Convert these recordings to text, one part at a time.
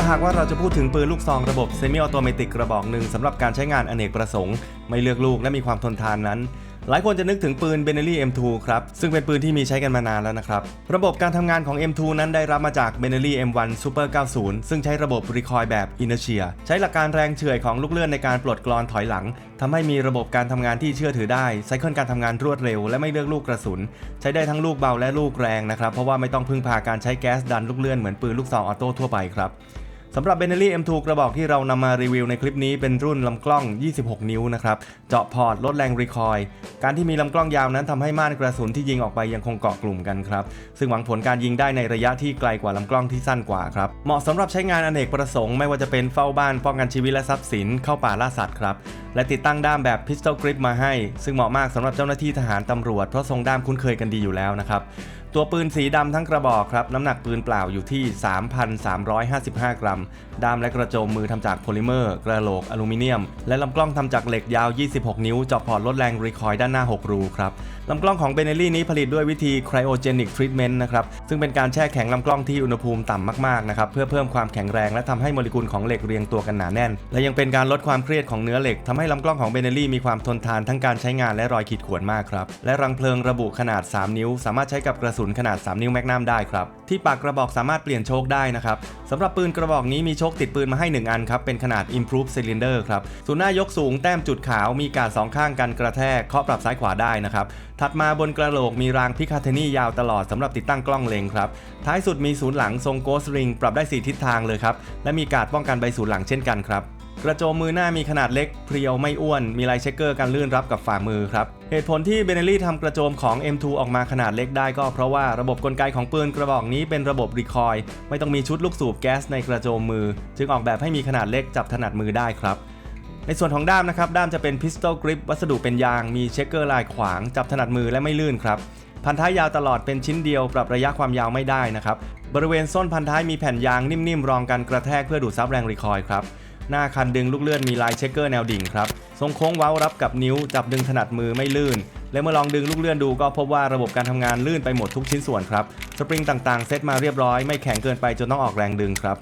าหากว่าเราจะพูดถึงปืนลูกซองระบบเซมิออโตเมติกกระบอกหนึ่งสำหรับการใช้งานอเนกประสงค์ ไม่เลือกลูกและมีความทนทานนั้น หลายคนจะนึกถึงปืน b e n e l l y M2 ครับ ซึ่งเป็นปืนที่มีใช้กันมานานแล้วนะครับ ระบบการทำงานของ M2 นั้นได้รับมาจาก b e n e l l y M1 Super 90 ซึ่งใช้ระบบ Recoil แบบ Inertia ใช้หลักการแรงเฉื่อยของลูกเลื่อนในการปลดกรอนถอยหลังทำให้มีระบบการทำงานที่เชื่อถือได้ไซเคิลการทำงานรวดเร็ว และไม่เลือกลูกกระสุน ใช้ได้ทั้งลูกเบาและลูกแรงนะครับเพราะว่าไม่ต้องพึ่งพาการใช้แก๊สดันลูกเลื่อนเหมือนปืนลูกซองออโต้ทั่วไปครับ สำหรับ b e n e l l y M2 กระบอกที่เรานำมารีวิวในคลิปนี้เป็นรุ่นลำกล้อง 26 นิ้วนะครับ เจาะพอร์ตลดแรงรีคอยล์การที่มีลำกล้องยาวนั้นทำให้ม่านกระสุนที่ยิงออกไปยังคงเกาะกลุ่มกันครับ ซึ่งหวังผลการยิงได้ในระยะที่ไกลกว่าลำกล้องที่สั้นกว่าครับ เหมาะสำหรับใช้งานอเนกประสงค์ไม่ว่าจะเป็นเฝ้าบ้านป้องกันชีวิตและทรัพย์สินเข้าป่าล่าสัตว์ครับ และติดตั้งด้ามแบบ Pistol Grip มาให้ ซึ่งเหมาะมากสำหรับเจ้าหน้าที่ทหารตำรวจเพราะทรงด้ามคุ้นเคยกันดีอยู่แล้วนะครับ ตัวปืนสีดำทั้งกระบอกครับ น้ำหนักปืนเปล่าอยู่ที่ 3,355 กรัม ด้ามและกระโจมมือทำจากโพลิเมอร์ กระโหลกอลูมิเนียม และลำกล้องทำจากเหล็กยาว 26 นิ้วจาะพอร์ตลดแรงรีคอยด้านหน้า 6 รูครับลำกล้องของเบเนลี่นี้ผลิตด้วยวิธี cryogenic treatment นะครับ ซึ่งเป็นการแช่แข็งลำกล้องที่อุณหภูมิต่ำมากๆนะครับ เพื่อเพิ่มความแข็งแรงและทำให้โมเลกุลของเหล็กเรียงตัวกันหนาแน่น และยังเป็นการลดความเครียดของเนื้อเหล็กทำให้ลำกล้องของเบเนลี่มีความทนทานทั้งการใช้งานและรอยขีดข่วนมากครับ และรังเพลิงระบุขนาด 3 นิ้ว สามารถใช้กับกระสุนขนาด 3 นิ้วแมกนัมได้ครับ ที่ปากกระบอกสามารถเปลี่ยนโชคได้นะครับสำหรับปืนกระบอกนี้มีโชคติดปืนมาให้ 1 อันครับ เป็นขนาด Improved Cylinder ครับศูนย์หน้ายกสูงแต้มจุดขาวมีการสองข้างกันกระแทกเคาะปรับซ้ายขวาได้นะครับถัดมาบนกระโหลกมีรางพิคาเทนี่ยาวตลอดสำหรับติดตั้งกล้องเล็งครับท้ายสุดมีศูนย์หลังทรงโกสริงปรับได้ 4 ทิศทางเลยครับและมีการดป้องกันใบศูนย์หลังเช่นกันครับกระโจมมือหน้ามีขนาดเล็กเพรียวไม่อ้วน มีลายเช็คเกอร์การลื่นรับกับฝ่ามือครับ เหตุผลที่เบเนลี่ทำกระโจมของ M2 ออกมาขนาดเล็กได้ก็เพราะว่าระบบกลไกของปืนกระบอกนี้เป็นระบบรีคอยล์ไม่ต้องมีชุดลูกสูบแก๊สในกระโจมมือ จึงออกแบบให้มีขนาดเล็กจับถนัดมือได้ครับ ในส่วนของด้ามนะครับ ด้ามจะเป็น Pistol Grip วัสดุเป็นยาง มีเช็คเกอร์ลายขวาง จับถนัดมือและไม่ลื่นครับ พันท้ายยาวตลอดเป็นชิ้นเดียวปรับระยะความยาวไม่ได้นะครับ บริเวณส้นพันท้ายมีแผ่นยางนิ่มๆรองกันกระแทกเพื่อดูดซับแรงรีคอยล์ครับ หน้าคันดึงลูกเลื่อนมีลายเช็คเกอร์แนวดิ่งครับ ทรงโค้งเว้ารับกับนิ้ว จับดึงถนัดมือไม่ลื่น และเมื่อลองดึงลูกเลื่อนดูก็พบว่าระบบการทำงานลื่นไปหมดทุกชิ้นส่วนครับ สปริงต่างๆ เซตมาเรียบร้อยไม่แข็งเกินไปจนต้องออกแรงดึงครับ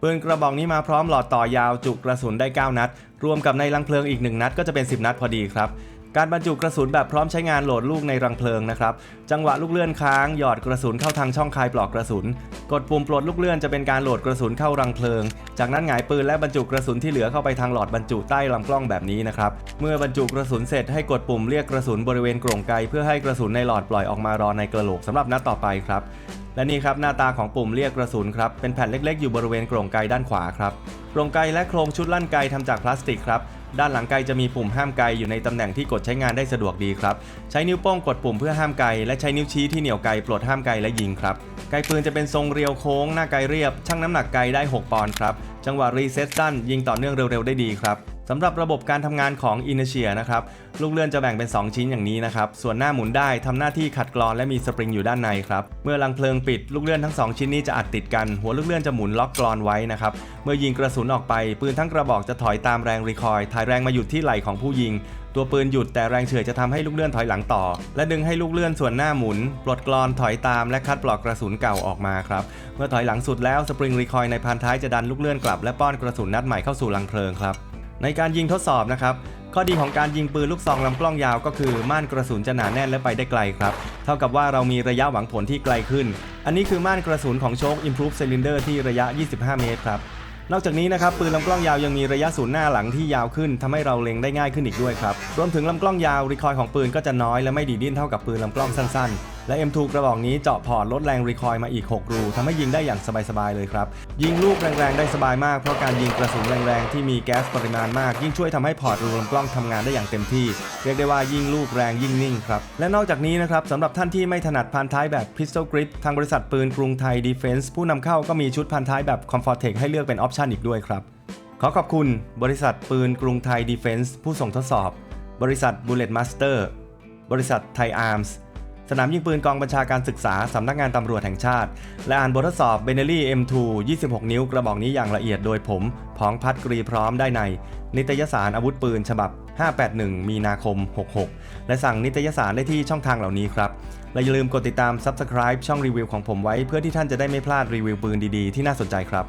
ปืนกระบอกนี้มาพร้อมหลอดต่อยาวจุกระสุนได้ 9 นัด รวมกับในลังเพลิงอีก 1 นัดก็จะเป็น 10 นัดพอดีครับ การบรรจุกระสุนแบบพร้อมใช้งานโหลดลูกในรังเพลิงนะครับ จังหวะลูกเลื่อนค้างหยอดกระสุนเข้าทางช่องคายปลอกกระสุน กดปุ่มปลดลูกเลื่อนจะเป็นการโหลดกระสุนเข้ารังเพลิง จากนั้นหงายปืนและบรรจุกระสุนที่เหลือเข้าไปทางหลอดบรรจุใต้ลำกล้องแบบนี้นะครับ เมื่อบรรจุกระสุนเสร็จให้กดปุ่มเรียกกระสุนบริเวณกรงไกเพื่อให้กระสุนในหลอดปล่อยออกมารอในกระโหลกสำหรับนัดต่อไปครับ และนี่ครับหน้าตาของปุ่มเรียกกระสุนครับ เป็นแผ่นเล็กๆ อยู่บริเวณกรงไกด้านขวาครับกรงไกและโครงชุดลั่นไกทำจากพลาสติกครับ ด้านหลังไกจะมีปุ่มห้ามไกอยู่ในตำแหน่งที่กดใช้งานได้สะดวกดีครับ ใช้นิ้วโป้งกดปุ่มเพื่อห้ามไกและใช้นิ้วชี้ที่เหนี่ยวไกปลดห้ามไกและยิงครับ ไกปืนจะเป็นทรงเรียวโค้งหน้าไกเรียบชั่งน้ำหนักไกได้ 6 ปอนด์ครับ จังหวะรีเซ็ตสั้นยิงต่อเนื่องเร็วๆได้ดีครับสำหรับระบบการทำงานของ Inertia นะครับลูกเลื่อนจะแบ่งเป็น 2 ชิ้นอย่างนี้นะครับ ส่วนหน้าหมุนได้ทำหน้าที่ขัดกรอนและมีสปริงอยู่ด้านในครับ เมื่อลังเพลิงปิดลูกเลื่อนทั้ง 2 ชิ้นนี้จะอัดติดกัน หัวลูกเลื่อนจะหมุนล็อกกรอนไว้นะครับ เมื่อยิงกระสุนออกไป ปืนทั้งกระบอกจะถอยตามแรงรีคอยล์ถ่ายแรงมาหยุดที่ไหล่ของผู้ยิง ตัวปืนหยุดแต่แรงเฉื่อยจะทำให้ลูกเลื่อนถอยหลังต่อ และดึงให้ลูกเลื่อนส่วนหน้าหมุน ปลดกรอนถอยตามและคัดปลอกกระสุนเก่าออกมาครับ เมื่อถอยหลังสุดแล้วสปริงรีคอยในพันท้ายจะดันลูกเลื่อนกลับและป้อนกระสุนนัดใหม่เข้าสู่ลังเพลิงครับ ในการยิงทดสอบนะครับข้อดีของการยิงปืนลูกซองลำกล้องยาวก็คือม่านกระสุนจะหนาแน่นและไปได้ไกลครับ เท่ากับว่าเรามีระยะหวังผลที่ไกลขึ้น อันนี้คือม่านกระสุนของโชค Improve Cylinder ที่ระยะ 25 เมตรครับ นอกจากนี้นะครับปืนลำกล้องยาวยังมีระยะศูนย์หน้าหลังที่ยาวขึ้นทำให้เราเล็งได้ง่ายขึ้นอีกด้วยครับรวมถึงลำกล้องยาวรีคอยล์ของปืนก็จะน้อยและไม่ดีดิ้นเท่ากับปืนลำกล้องสั้นๆ และ M2 กระบอกนี้เจาะพอร์ตลดแรงรีคอยล์มาอีก 6 รูทำให้ยิงได้อย่างสบายๆเลยครับ ยิงลูกแรงๆได้สบายมากเพราะการยิงกระสุนแรงๆที่มีแก๊สปริมาณมาก ยิ่งช่วยทำให้พอร์ตรูลำกล้องทำงานได้อย่างเต็มที่ เรียกได้ว่ายิงลูกแรงยิ่งนิ่งครับ และนอกจากนี้นะครับสำหรับท่านที่ไม่ถนัดพันท้ายแบบ Pistol Grip ทางบริษัทปืนกรุงไทย Defense ผู้นำเข้าก็มีชุดพันท้ายแบบ Comfortech ให้เลือกเป็นออปชันอีกด้วยครับขอขอบคุณ บริษัทปืนกรุงไทย Defense ผู้ส่งทดสอบ บริษัท Bullet Master บริษัทไทยอาร์มส์ สนามยิงปืนกองบัญชาการศึกษา สำนักงานตำรวจแห่งชาติ และอ่านบททดสอบ b e n e l l y M2 26 นิ้วกระบอกนี้อย่างละเอียดโดยผมผองพัดกรีพร้อมได้ใน นิตยสารอาวุธปืน ฉบับ 581 มีนาคม 66 และสั่งนิตยสารได้ที่ช่องทางเหล่านี้ครับ และอย่าลืมกดติดตาม Subscribe ช่องรีวิวของผมไว้ เพื่อที่ท่านจะได้ไม่พลาดรีวิวปืนดีๆ ที่น่าสนใจครับ